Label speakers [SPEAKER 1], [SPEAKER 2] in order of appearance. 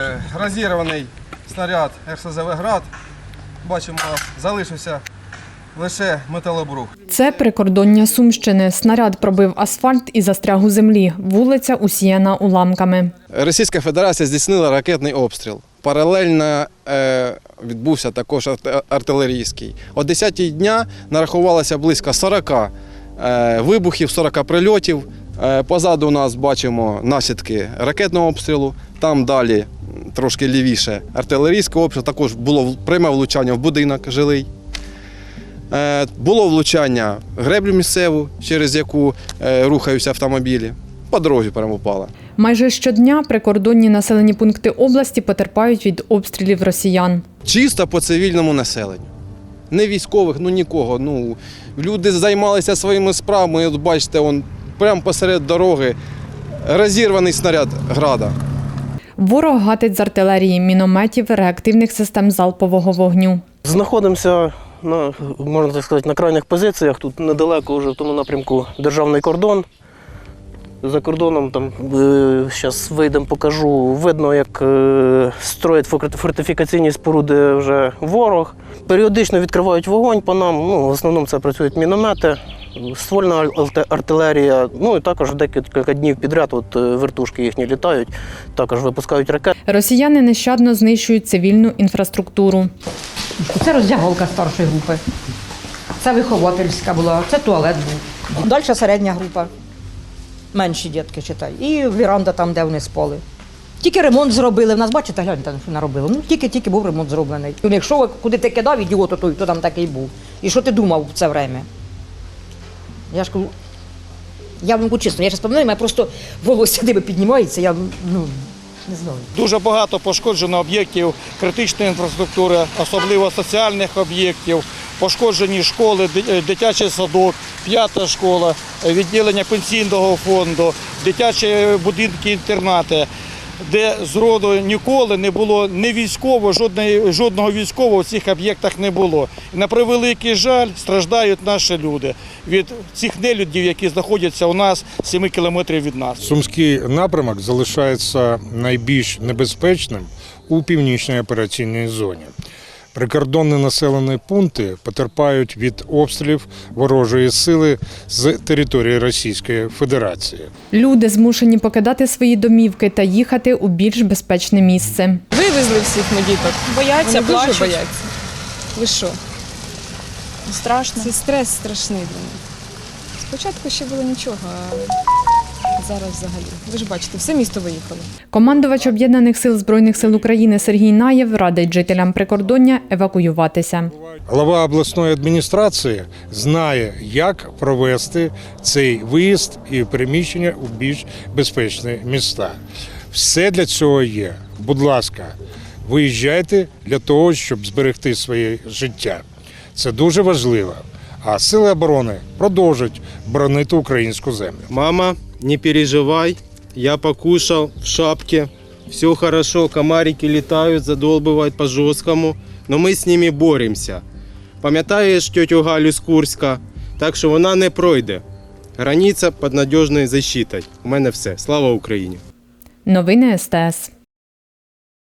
[SPEAKER 1] Е, Розірваний снаряд РСЗВ «Град». Бачимо, залишився лише металобрух.
[SPEAKER 2] Це прикордоння Сумщини. Снаряд пробив асфальт і застряг у землі. Вулиця усіяна уламками.
[SPEAKER 3] Російська Федерація здійснила ракетний обстріл. Паралельно е, відбувся також арт- артилерійський. О 10 дня нарахувалося близько 40 е, вибухів, 40 прильотів. Позаду нас бачимо наслідки ракетного обстрілу. Там далі трошки лівіше артилерійський обстріл. Також було пряме влучання в будинок жилий. Е, було влучання греблю місцеву, через яку е, рухаються автомобілі. По дорозі прямо впала.
[SPEAKER 2] Майже щодня прикордонні населені пункти області потерпають від обстрілів росіян.
[SPEAKER 3] чисто по цивільному населенню. Не військових, ну нікого. Ну, люди займалися своїми справами. От бачите, он прямо посеред дороги розірваний снаряд града.
[SPEAKER 2] Ворог гатить з артилерії, мінометів, реактивних систем залпового вогню.
[SPEAKER 4] Знаходимося на, можна так сказати, на крайніх позиціях. Тут недалеко вже в тому напрямку державний кордон. За кордоном там зараз вийдемо, покажу. Видно, як е, строять фортифікаційні споруди вже ворог. Періодично відкривають вогонь по нам. Ну, в основному це працюють міномети, ствольна артилерія. Ну і також декілька днів підряд от, е, вертушки їхні літають, також випускають ракети.
[SPEAKER 2] Росіяни нещадно знищують цивільну інфраструктуру.
[SPEAKER 5] Це роздягалка старшої групи. Це виховательська була, це туалет був. Далі середня група. Менші дітки читай. І віранда там, де вони спали. Тільки ремонт зробили. В нас, бачите, гляньте, що наробили. Ну, тільки-тільки був ремонт зроблений. Якщо куди ти кидав ідіот, то, то там такий був. І що ти думав в це время? Я ж кажу, я вам кажу чесно, я зараз пам'ятаю, мене просто волосся диби піднімається, я ну, не знаю.
[SPEAKER 6] Дуже багато пошкоджено об'єктів критичної інфраструктури, особливо соціальних об'єктів. Пошкоджені школи, е, дитячий садок, п'ята школа, е, відділення пенсійного фонду, дитячі будинки, інтернати, де зроду ніколи не було ні військового, жодної, жодного військового в цих об'єктах не було. І на превеликий жаль страждають наші люди від цих нелюдів, які знаходяться у нас 7 кілометрів від нас.
[SPEAKER 7] Сумський напрямок залишається найбільш небезпечним у північній операційній зоні. Прикордонні населені пункти потерпають від обстрілів ворожої сили з території Російської Федерації.
[SPEAKER 2] Люди змушені покидати свої домівки та їхати у більш безпечне місце.
[SPEAKER 8] Вивезли всіх ми діток. Бояться,
[SPEAKER 9] Вони дуже
[SPEAKER 8] плачуть.
[SPEAKER 9] бояться.
[SPEAKER 8] Ви що?
[SPEAKER 9] Страшно.
[SPEAKER 8] Це стрес страшний для них. Спочатку ще було нічого, а зараз взагалі. Ви ж бачите, все місто виїхало.
[SPEAKER 2] Командувач об'єднаних сил збройних сил України Сергій Наєв радить жителям прикордоння евакуюватися.
[SPEAKER 7] Голова обласної адміністрації знає, як провести цей виїзд і переміщення у більш безпечні міста. Все для цього є. Будь ласка, виїжджайте для того, щоб зберегти своє життя. Це дуже важливо. А сили оборони продовжать боронити українську землю.
[SPEAKER 10] Мама, не переживай, я покушал в шапке, все хорошо, комарики летают, задолбывают по жесткому, но ми з ними боремося. Пам'ятаєш тетю Галю з Курська, так що вона не пройде. Границя під надіжною защитою. У мене все. Слава Україні!
[SPEAKER 2] Новини СТС.